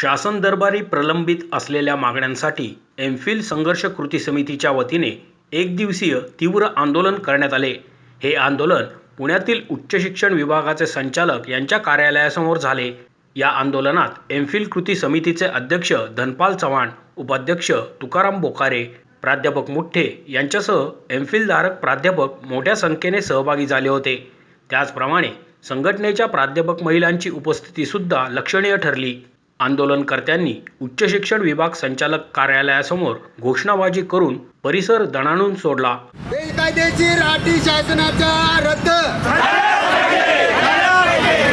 शासन दरबारी प्रलंबित असलेल्या मागण्यांसाठी एमफिल संघर्ष कृती समितीच्या वतीने एक दिवसीय तीव्र आंदोलन करण्यात आले. हे आंदोलन पुण्यातील उच्च शिक्षण विभागाचे संचालक यांच्या कार्यालयासमोर झाले. या आंदोलनात एमफिल कृती समितीचे अध्यक्ष धनपाल चव्हाण उपाध्यक्ष तुकाराम बोकारे प्राध्यापक मुठ्ठे यांच्यासह एमफिलधारक प्राध्यापक मोठ्या संख्येने सहभागी झाले होते. त्याचप्रमाणे संघटनेच्या प्राध्यापक महिलांची उपस्थितीसुद्धा लक्षणीय ठरली. आंदोलनकर्त्यांनी उच्च शिक्षण विभाग संचालक कार्यालयासमोर घोषणाबाजी करून परिसर दणाणून सोडला. बेकायदेशीर अटी शासनाचा रद्द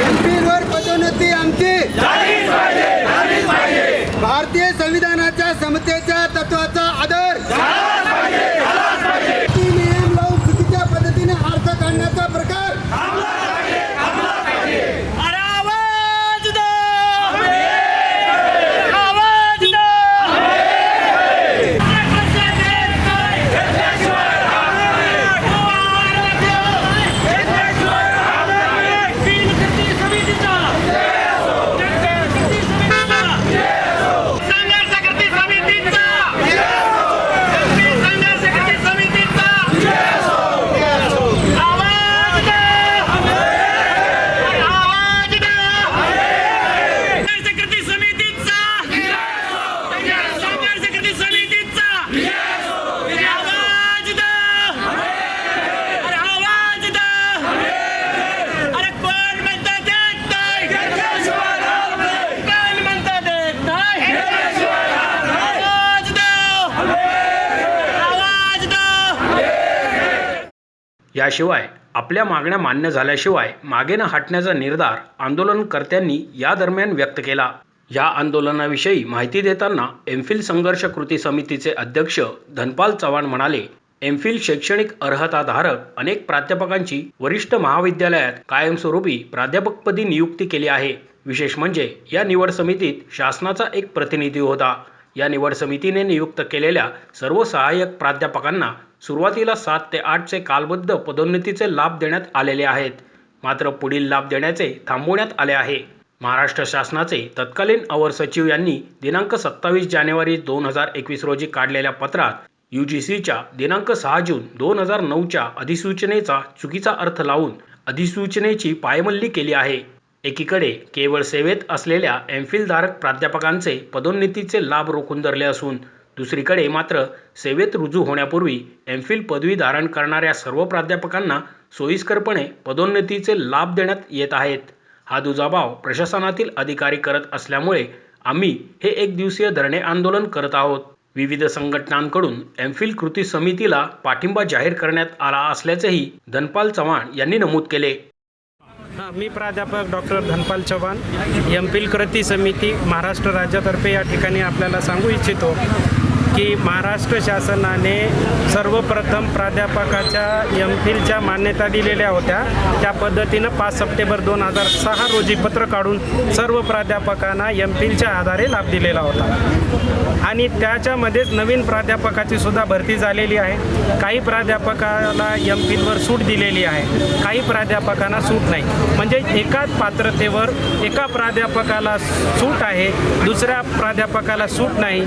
एमपीवर पदोन्नती आमची भारतीय संविधानाच्या समतेच्या तत्वाचा आदर ती नियम लावून चुकीच्या पद्धतीने अर्थ काढण्याचा प्रकार अरे आवाज दो आवाज दो संघर्ष कृती समितीचा संघर्ष कृती समितीचा आवाज दो आवाज दो संघर्ष कृती समितीचा संघर्ष कृती समितीचा आवाज दो अरे आवाज दो अरे कोण म्हणतं देत नाही कोण म्हणतं देत नाही आवाज दो आवाज दो याशिवाय आपल्या मागण्या मान्य झाल्याशिवाय मागे न हटण्याचा निर्धार आंदोलनकर्त्यांनी या दरम्यान व्यक्त केला. या आंदोलनाविषयी माहिती देताना एमफिल संघर्ष कृती समितीचे अध्यक्ष धनपाल चव्हाण म्हणाले एमफिल शैक्षणिक अर्हताधारक अनेक प्राध्यापकांची वरिष्ठ महाविद्यालयात कायमस्वरूपी प्राध्यापकपदी नियुक्ती केली आहे. विशेष म्हणजे या निवड समितीत शासनाचा एक प्रतिनिधी होता. या निवड समितीने नियुक्त केलेल्या सर्व सहाय्यक प्राध्यापकांना सुरुवातीला सात ते आठचे कालबद्ध पदोन्नतीचे लाभ देण्यात आलेले आहेत. मात्र पुढील लाभ देण्याचे थांबवण्यात आले आहे. महाराष्ट्र शासनाचे तत्कालीन अवर सचिव यांनी दिनांक सत्तावीस जानेवारी दोन हजार एकवीस रोजी काढलेल्या पत्रात यू जी सीच्या दिनांक सहा जून दोन हजार नऊच्या अधिसूचनेचा चुकीचा अर्थ लावून अधिसूचनेची पायमल्ली केली आहे. एकीकडे केवळ सेवेत असलेल्या एमफिलधारक प्राध्यापकांचे पदोन्नतीचे लाभ रोखून धरले असून दुसरीकडे मात्र सेवेत रुजू होण्यापूर्वी एमफिल पदवी धारण करणाऱ्या सर्व प्राध्यापकांना सोयीस्करपणे पदोन्नतीचे लाभ देण्यात येत आहेत. हा दुजाभाव प्रशासनातील अधिकारी करत असल्यामुळे आम्ही हे एक दिवसीय धरणे आंदोलन करत आहोत. विविध संघटनांकडून एमफिल कृती समितीला पाठिंबा जाहीर करण्यात आला असल्याचेही धनपाल चव्हाण यांनी नमूद केले. हां मी प्राध्यापक doctor Dhanpal Chavan M Phil कृती समिती महाराष्ट्र राज्यातर्फे या ठिकाणी आपल्याला सांगू इच्छितो. की महाराष्ट्र शासनाने सर्वप्रथम प्राध्यापकाच्या एम फिलच्या मान्यता दिलेल्या होत्या. त्या पद्धतीनं पाच सप्टेंबर दोन हजार सहा रोजी पत्र काढून सर्व प्राध्यापकांना एम फिलच्या आधारे लाभ दिलेला होता. आणि त्याच्यामध्येच नवीन प्राध्यापकाची सुद्धा भरती झालेली आहे. काही प्राध्यापकाला एम फिलवर सूट दिलेली आहे. काही प्राध्यापकांना सूट नाही. म्हणजे एकाच पात्रतेवर एका प्राध्यापकाला सूट आहे दुसऱ्या प्राध्यापकाला सूट नाही.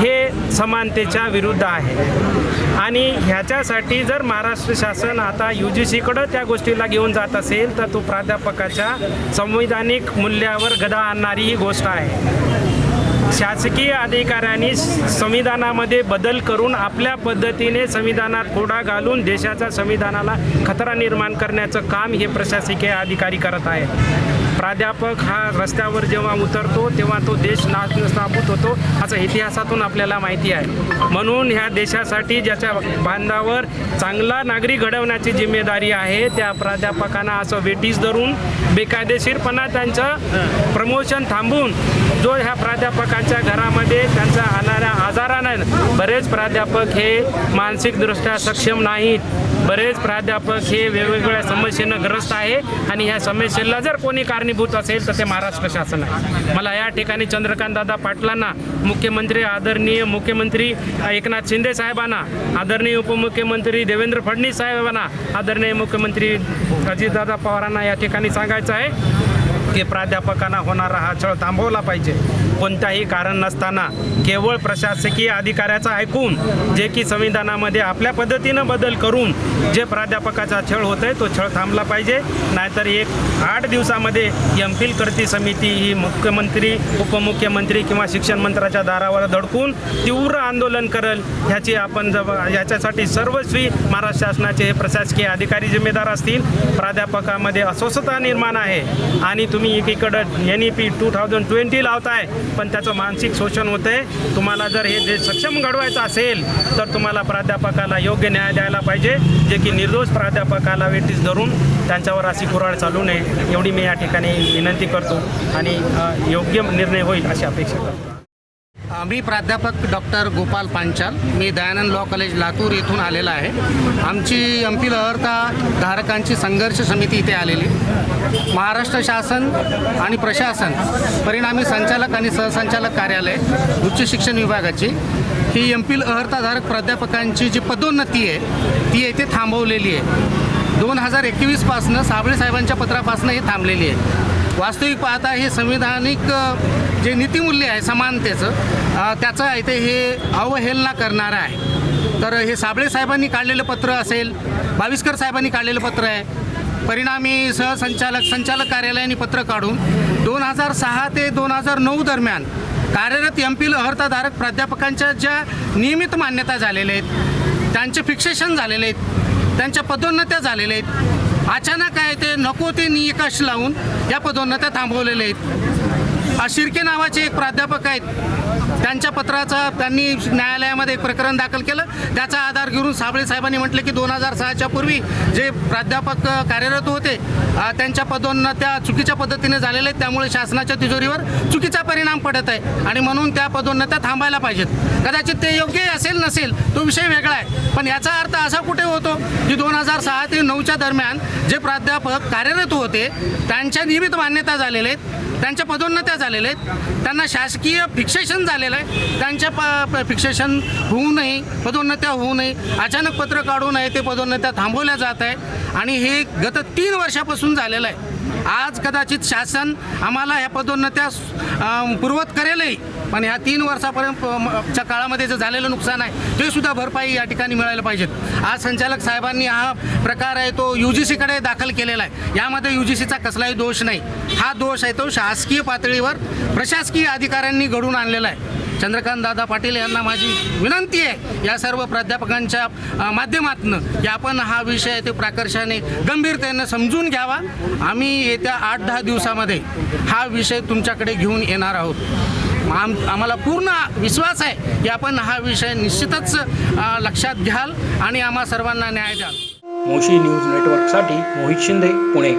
हे समानतेच्या विरुद्ध आहे. आणि ह्याच्यासाठी जर महाराष्ट्र शासन आता यू जी सीकडं त्या गोष्टीला घेऊन जात असेल तर तो प्राध्यापकाच्या संवैधानिक मूल्यावर गदा आणणारी ही गोष्ट आहे. शासकीय अधिकाऱ्यांनी संविधानामध्ये बदल करून आपल्या पद्धतीने संविधानात खोडा घालून देशाच्या संविधानाला खतरा निर्माण करण्याचं काम हे प्रशासकीय अधिकारी करत आहेत. प्राध्यापक हा रस्त्यावर जेव्हा उतरतो तेव्हा तो देश नाश होतो असं इतिहासातून आपल्याला माहिती आहे. म्हणून ह्या देशासाठी ज्याच्या बांधावर चांगला नागरिक घडवण्याची जिम्मेदारी आहे त्या प्राध्यापकांना असं वेटीस धरून बेकायदेशीरपणा त्यांचं प्रमोशन थांबून जो ह्या प्राध्यापकांच्या घरामध्ये त्यांचा आणाऱ्या आजारानं बरेच प्राध्यापक हे मानसिकदृष्ट्या सक्षम नाहीत. बरेच प्राध्यापक हे वेगवेगळ्या समस्येनं ग्रस्त आहे आणि ह्या समस्येला जर कोणी कारणीभूत असेल तर ते महाराष्ट्र शासन आहे. मला या ठिकाणी चंद्रकांतदादा पाटलांना मुख्यमंत्री आदरणीय मुख्यमंत्री एकनाथ शिंदे साहेबांना आदरणीय उपमुख्यमंत्री देवेंद्र फडणवीस साहेबांना आदरणीय मुख्यमंत्री अजितदादा पवारांना या ठिकाणी सांगायचं आहे की प्राध्यापकांना होणारा हा छळ थांबवला पाहिजे. कोणताही कारण नसताना केवळ प्रशासकीय अधिकाऱ्याचं ऐकून जे की संविधानामध्ये आपल्या पद्धतीनं बदल करून जे प्राध्यापकाचा छळ होत आहे तो छळ थांबला पाहिजे. नाहीतर एक आठ दिवसामध्ये एम फिल करती समिती ही मुख्यमंत्री उपमुख्यमंत्री किंवा शिक्षण मंत्र्याच्या दारावर धडकून तीव्र आंदोलन करेल. ह्याची आपण जब याच्यासाठी सर्वस्वी महाराष्ट्र शासनाचे हे प्रशासकीय अधिकारी जिम्मेदार असतील. प्राध्यापकामध्ये अस्वस्थता निर्माण आहे. आणि तुम्ही एकीकडं N E P two thousand twenty लावताय. पण त्याचं मानसिक शोषण होतं आहे तुम्हाला जर हे जे सक्षम घडवायचं असेल तर तुम्हाला प्राध्यापकाला योग्य न्याय द्यायला पाहिजे जे की निर्दोष प्राध्यापकाला वेटीस धरून त्यांच्यावर अशी कुऱ्हाड चालू नये. एवढी मी या ठिकाणी विनंती करतो आणि योग्य निर्णय होईल अशी अपेक्षा करतो. मी प्राध्यापक डॉक्टर गोपाल पांचाल. मी दयानंद लॉ कॉलेज लातूर येथून आलेला आहे. आमची एमपील लहरता धारकांची संघर्ष समिती इथे आलेली. महाराष्ट्र शासन आणि प्रशासन परिणामी संचालक आणि सहसंचालक कार्यालय उच्च शिक्षण विभागाची ही एमपील अर्हताधारक प्राध्यापकांची जी पदोन्नती आहे ती येथे थांबवलेली आहे. दोन हजार एकवीसपासनं साबळे साहेबांच्या पत्रापासनं ही थांबलेली आहे. वास्तविक पाहता हे संविधानिक जे नीतिमूल्य आहे समानतेचं त्याचं त्याचं इथे हे अवहेलना करणारं आहे. तर हे साबळे साहेबांनी काढलेलं पत्र असेल बाविस्कर साहेबांनी काढलेलं पत्र आहे परिणामी सहसंचालक संचालक कार्यालयाने पत्र काढून दोन हजार सहा ते दोन हजार नऊ दरम्यान कार्यरत एम पील अर्हताधारक प्राध्यापकांच्या ज्या नियमित मान्यता झालेल्या आहेत त्यांचे फिक्सेशन झालेले आहेत त्यांच्या पदोन्नत्या झालेल्या आहेत. अचानक आहे ते नको ते निकष लावून या पदोन्नत्या थांबवलेल्या आहेत. आ, शिर्के नावाचे एक प्राध्यापक आहेत. त्यांच्या पत्राचा त्यांनी न्यायालयामध्ये एक प्रकरण दाखल केलं. त्याचा आधार घेऊन साबळे साहेबांनी म्हटलं की दोन हजार सहाच्या पूर्वी जे प्राध्यापक कार्यरत होते त्यांच्या पदोन्नत्या चुकीच्या पद्धतीने झालेल्या आहेत. त्यामुळे शासनाच्या तिजोरीवर चुकीचा परिणाम पडत आहे. आणि म्हणून त्या पदोन्नत्या थांबायला पाहिजेत. कदाचित ते योग्य असेल नसेल तो विषय वेगळा आहे. पण याचा अर्थ असा कुठे होतो की दोन हजार सहा ते नऊच्या दरम्यान जे प्राध्यापक कार्यरत होते त्यांच्या नियमित मान्यता झालेल्या आहेत. त्यांच्या पदोन्नत्या झालेल्या आहेत. त्यांना शासकीय फिक्सेशन झालेलं आहे. त्यांच्या प फिक्सेशन होऊ नये पदोन्नत्या होऊ नये. अचानक पत्र काढू नये ते पदोन्नत्या थांबवल्या जात आहे. आणि हे गत तीन वर्षापासून झालेलं आहे. आज कदाचित शासन आम्हाला ह्या पदोन्नत्या अं, पूर्वत करेलही. पण ह्या तीन वर्षापर्यंत च्या काळामध्ये जे झालेलं नुकसान आहे ते सुद्धा भरपाई या ठिकाणी मिळायला पाहिजेत. आज संचालक साहेबांनी हा प्रकार आहे तो यू जी सीकडे दाखल केलेला आहे. यामध्ये यू जी सीचा कसलाही दोष नाही. हा दोष आहे तो शासकीय पातळीवर प्रशासकीय अधिकाऱ्यांनी घडून आणलेला आहे. चंद्रकांत दादा पाटील यांना माझी विनंती आहे या सर्व प्राध्यापकांच्या माध्यमातून की आपण हा विषय ते प्राकर्षाने गंभीरतेनं समजून घ्यावा. आम्ही येत्या आठ दहा दिवसामध्ये हा विषय तुमच्याकडे घेऊन येणार आहोत. आम आम्हाला पूर्ण विश्वास आहे की आपण हा विषय निश्चितच लक्षात घ्याल आणि आम्हा सर्वांना न्याय द्याल. मोशी न्यूज नेटवर्कसाठी मोहित शिंदे पुणे.